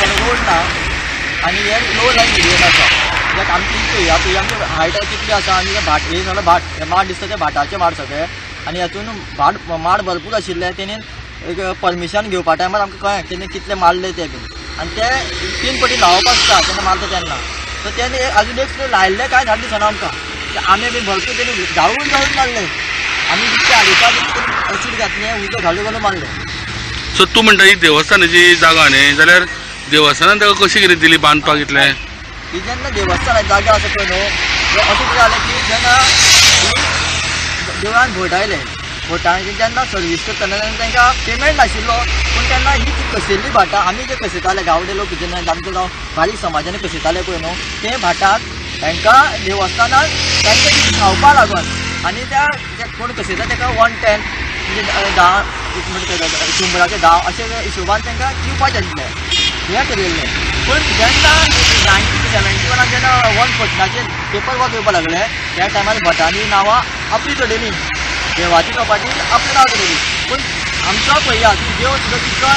वचून रोड ना आनी हे लो लायन मिडियम आसा कित्याक आमची पळय आतां आमची हायट कितली आसा आनी हे भाट हे सगळें भाट हे माड दिसता ते भाटाचे माड सगळे. आनी हातून भाट माड भरपूर आशिल्ले तेणी एक परमिशन घेवपा टायमार आमकां कळ्ळें तेणें कितले मारले ते. बीन आनी ते तीन पटी लावप आसता तेन्ना मारता तेन्ना सो तेणें आजून एक लायल्ले कांय झाड दिसना आमकां ते आमे बीन भरपूर तेणी जाळून जाळून मारले. आमी जितके हाडयता अशीड घातलें उदक घालून घालून मारलें. सो तूं म्हणटा ही देवस्थानाची जागा न्ही. जाल्यार देवस्थानान ताका कशी कितें दिली? बांदपाक इतलें ही जेन्ना देवस्थानाची जागा आसा पळय न्हू. अशें कितें जालें की जेन्ना देवळान भट आयले भटांची जेन्ना सर्वीस करतना तेन्ना तांकां पेमेंट नाशिल्लो पूण तेन्ना ही जी कसयल्ली भाटां आमी जे कसयताले गांवडे लोक जेन्ना आमचे जावं बारीक समाजाने कसयताले पळय न्हू ते भाटांत तांकां देवस्थानान तांकां कितें खावपा लागून आनी त्या कोण कसयता ताका वन टेन म्हणजे धा एक म्हणजे शंबराचे धा अशे हिशोबान तांकां दिवपाचें आशिल्लें हें ठरयल्लें पूण जेन्ना नायन्टीन सेव्हन्टी वनान वन फटनाचे पेपर वर्क येवपा लागले त्या टायमार भटांनी, नांवां आपली चडयली देवाची कपाटी आपलें नांव चडयली पूण आमचो पळया की देव सुद्दां तितको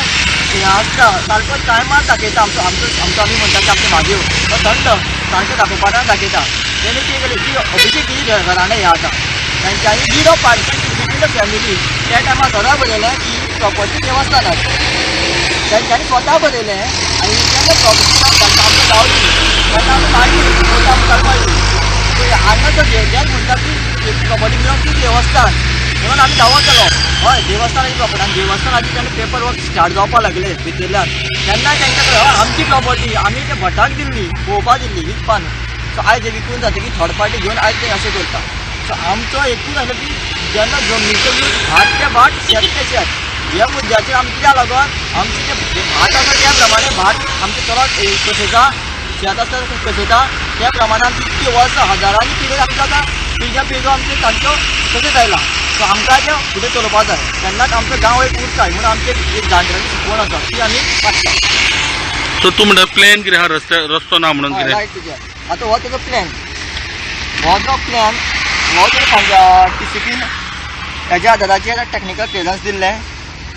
हें। आसता सारको टायमार दाखयता आमचो आमचो तो थंड सारको दाखोवपाना दाखयता तेणी कितें केलें लीड पार्टी फॅमिली त्या टायमार सगळं बरयलें की प्रॉपर्टी देवस्थानात तांच्यांनी स्वता बरयलें आनी जेन्ना प्रॉपर्टी लावली. त्यांना तेन्ना आमी मागली कोर्टा आमकां कळपाली हांगा तो जेन म्हणटा की कबड्डी मेळोन ती देवस्थान. म्हणून आमी दावो आलो. हय देवस्थानाची प्रॉपर्टी आनी देवस्थानाची त्यांना पेपर वर्क स्टार्ट जावपा लागले भितरल्यान तेन्ना त्यांच्याकडे कडेन आमची प्रॉपर्टी आमी ते भटाक दिल्ली पळोवपाक दिल्ली विकपान सो आयज हे विकून जातकीर थर्ड पार्टी घेवन आयज ते अशें करता सो आमचो एकूच आसा की जेन्ना जमनीचो यूज भाट ते भाट शेत ते शेत ह्या मुद्द्याचेर आमी कित्याक लागून आमचे जे भाट आसा त्या प्रमाणे भाट आमचे चलत कसयता शेत आसता तें कसयता त्या प्रमाणे आमची इतकी वर्सां हजारांनी पिढी आमकां आतां पिढ्या पिढो आमचे तांच्यो कसत आयला सो आमकां तें फुडें चलोवपा जाय तेन्नाच आमचो गांव एक उरताय म्हणून आमचे एक जाणट्यांची शिकवण आसा ती आमी सो तूं म्हणटा प्लॅन कितें आहा? रस्त्या रस्तो ना म्हणून कितें आतां हो तेजो प्लॅन हो जो प्लॅन हो जर टी सी पीन हेज्या आदाराचेर टॅक्निकल क्लियरन्स दिल्लें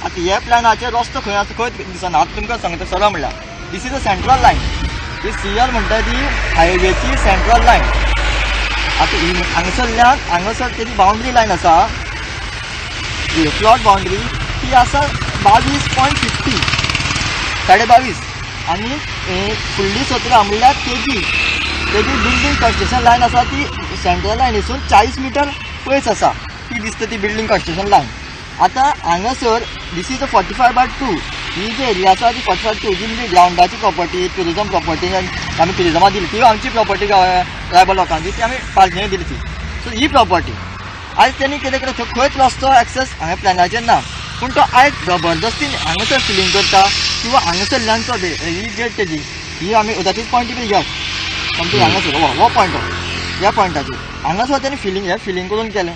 आतां हे प्लॅनाचेर रस्तो खंय आसा खंय दिसना आतां तुमकां सांगता? सरळ म्हणल्यार this is a central line he C R म्हणटा ती हायवेची सेंट्रल लायन आतां हांगासरल्यान हांगासर तेजी बाउंड्री लायन आसा प्लॉट बाउंड्री ती आसा बावीस पॉयंट फिफ्टी साडे बावीस आनी फुडली सतरा म्हणल्यार तेजी तेजी बिल्डींग कन्स्ट्रक्शन लायन आसा ती सेंट्रल लायनीसून चाळीस मिटर पयस आसा ती दिसता ती बिल्डींग कन्स्ट्रक्शन लायन आतां हांगासर this is a forty five by two ही जी एरिया आसा ती फोर्टी फाय टू जी म्हणजे ग्रावंडाची प्रॉपर्टी ट्युरिजम प्रॉपर्टी आमी टुरिजमा दिली ती आमची प्रॉपर्टी ट्रायबल लोकांची ती आमी पार्टनर दिली ती सो ही प्रॉपर्टी आयज तेणी कितें केलें खंयच रस्तो एक्सेस हांगा प्लॅनाचेर ना पूण तो आयज जबरदस्तीन हांगासर फिलींग करता किंवा हांगासरल्यान तो ही जेट तेजी ही आमी उदाची पॉयंट बी घेवप समथींग हांगासर हो पॉयंट हो ह्या पॉयंटाचेर हांगासर त्यांनी फिलींग हें फिलींग करून केलें.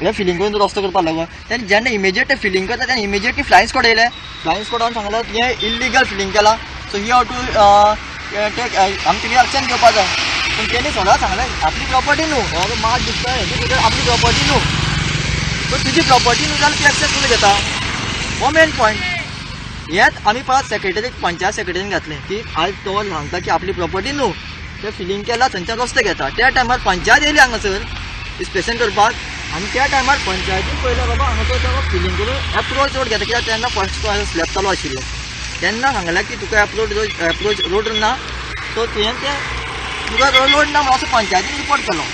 हे फिलींग करून तो रस्तो करपाक लागून तेन्ना जेन्ना इमिजिएट ते फिलींग करता तेन्ना इमिजिएटली फ्लायंग स्कॉड येयले फ्लायंग स्कॉडान सांगलें हें इल्लिगल फिलिंग केला so he have to take action घेवपाक जाय पूण तेणी आपली प्रॉपर्टी न्हू हो मात दिसता हेजी भितर आपली प्रॉपर्टी न्हू सो तुजी प्रॉपर्टी न्हू जाल्यार तूं एक्सेस करून घेता मेन पॉयंट हेंच आमी पंचायत सेक्रेटरीन घातलें की आयज तो सांगता की आपली प्रॉपर्टी न्हू ते फिलींग केला थंयच्यान रस्ते घेता त्या पंचायत येयली हांगासर इन्स्पेक्शन करपाक आनी त्या टायमार पंचायतीन पयलें बाबा हांगासर तो फिलींग करून एप्रोच रोड घेता कित्याक तेन्ना फ़र्स्ट स्लॅब चालू आशिल्लो तेन्ना सांगलें की तुका एप्रोच रोड ना सो तुवें तें तुका रोड ना असो पंचायतीन रिपोर्ट केलो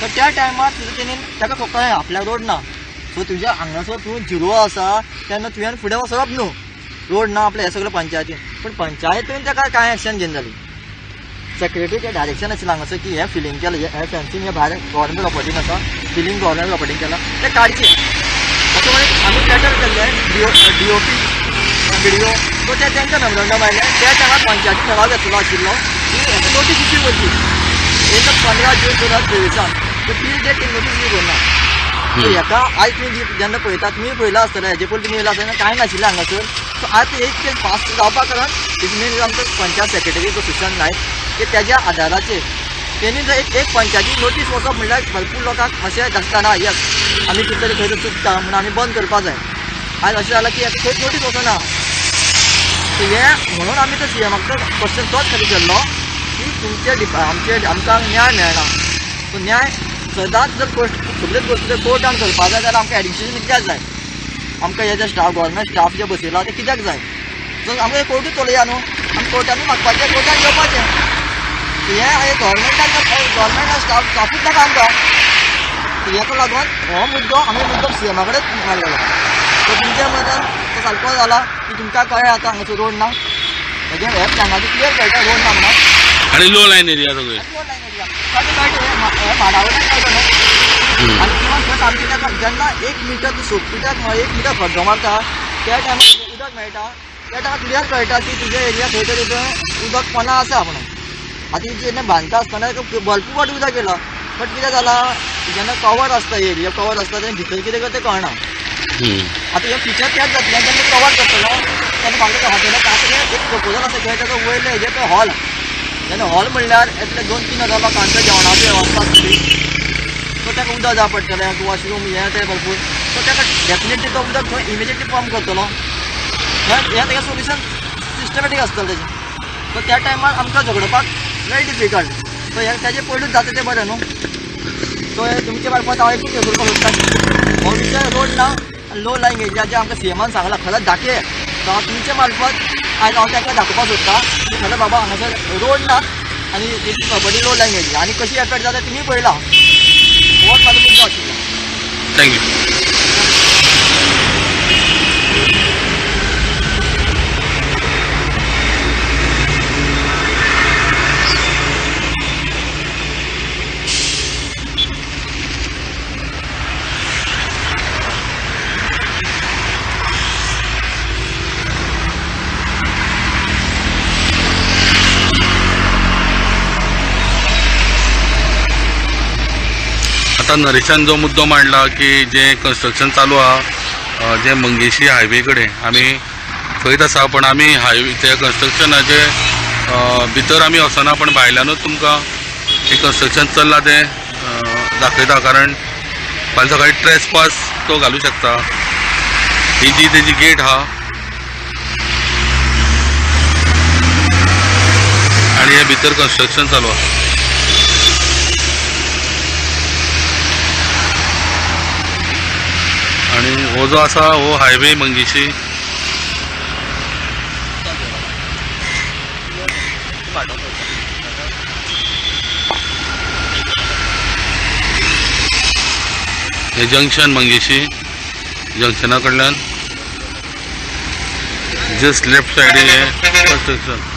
तर त्या टायमार तुजें तेणी ताका रोड ना। सो तुज्या हांगासर तूं झिरो आसा तेन्ना तुवें फुडें वचप न्हू रोड ना आपल्या हें सगळें पंचायतीन पूण पंचायतीन ताका एक्शन घेवन जाली सेक्रेटरीचें डायरेक्शन आशिल्लें हांगासर की हें फिलींग केलें हें फेन्सींग हें भायर गव्हर्मेंट प्रॉपर्टीन आसा फिलींग गव्हर्मेंट प्रॉपर्टीन केलां तें काडचें अशें म्हणून आमी लेटर केल्लें D O D O P B D O so ते तेंच्या मेमोरंडम आयलें त्या टायमार पंचायती ठराव घेतलो आशिल्लो की नोटीस इश्यू करची एक पंदरा जून दोन हज़ार तेविसान सो ती डेट नोटीस इश्यू करना हेका आयज तुमी जी- जेन्ना पळयता तुमी पळयला आसतलें हेजे पयलीं तुमी येयला आसतना कांय नाशिल्लें हांगासर सो आयज एक केस फास्ट जावपा कारण तेज़ी मेन आमचो पंचायत सेक्रेटरी जो सुशांत नायक की तेज्या आदाराचेर तेणी जर एक एक पंचायती नोटीस वचप म्हणल्यार भरपूर लोकांक अशें धाडटाना यस आमी कितें तरी खंय तरी चुकता म्हणून आमी बंद करपा जाय. आयज अशें जालां की आतां खंयच नोटीस वचना सो हे म्हणून आमी तो सी एमाक क्वेश्चन तोच खातीर केल्लो की तुमचे डिपा आमचे आमकां न्याय मेळना सो न्याय सदांच जर कोर्ट सगळ्योच गोश्टी कोर्टान करपा जाय जाल्यार आमकां एडिक्शन कित्याक जाय? आमकां हे जे स्टाफ गव्हर्मेंट स्टाफ जे बसयला ते कित्याक जाय? सो आमकां कोर्टूच चलया न्हू आमी कोर्टानूच मागपाचें कोर्टान घेवपाचें सो हे हे नाका आमकां सो लागून हो मुद्दो आमी मुद्दम सी कडेन मारलेलो सो तुमच्या मतान तो सारको जाला की तुमकां कळ्ळें आतां हांगासर रोड ना। हे प्लॅनाचे क्लियर कळटा रोड ना म्हणून लो लाईन एरिया सगळे रोड लायन एरिया कळटा हे माडावयल्यान कळटा न्हू ताका जेन्ना एक मिटर तूं सोंपीटाक एक मिटर खड्डो मारता त्या टायमार उदक मेळटा त्या टायमार क्लियर कळटा की तुज्या एरिया खंय तरी उदक पोना आसा म्हणून आतां जेन्ना बांदता आसतना भरपूर फावटी उदक येयला बट कितें जाला जेन्ना कवर आसता एरिया कवर आसता तेन्ना भितर कितें करता तें कळना आतां हे फिचर त्याच जातलें जेन्ना कवर करतलो तेन्ना म्हाका हॉटेलाक तातूंत एक प्रपोजल आसा खंय ताका वयले हेजे पळय हॉल जेन्ना हॉल म्हणल्यार येतले दोन तीन हज़ार लोकांचं जेवणाची वेवस्था आसतली सो ताका उदक जाय पडटलें वॉशरूम हें तें भरपूर. सो ताका डेफिनेटली तो उदक थंय इमिजिएटली पंप करतलो. हें हें ताका सोल्युशन सिस्टमॅटीक आसतलें तेजें सो त्या टायमार आमकां झगडपाक वेरी डिफ़िकल्ट सो हें तेजें पयलूच जाता तें बरें न्हू सो तुमचे मार्फत हांव एकूच हें करपाक सोदता रोड ना लो लायन एरिया जे आमकां सीएमान सांगला खरंच दाखये सो हांव तुमचे मार्फत आयज हांव ताका दाखोवपाक सोदता की खरें बाबा हांगासर रोड ना आनी तेची खबरी लो लायन एरिया आनी कशी एफेक्ट जाता तुमी पळयला होच म्हाजो मुद्दो आशिल्लो थँक्यू आता नरेशान जो मुद्दो मांडला की जे कन्स्ट्रक्शन चालू आहा जे मंगेशी हायवे कडेन आमी पळयत आसा पण आमी हायवे त्या कन्स्ट्रक्शनाचे भितर आमी वचना पण भायल्यानूच तुमकां हे कन्स्ट्रक्शन चल्लां तें दाखयता कारण फाल्यां सकाळी ट्रेस पास तो घालूं शकता. ही जी तेजी गेट आहा आनी हे भितर कन्स्ट्रक्शन चालू आहा जो आसा हो हायवे मंगेशी हे जंक्शन मंगेशी जंक्शना कडल्यान जस्ट लेफ़्ट सायडीक हे कन्स्ट्रक्शन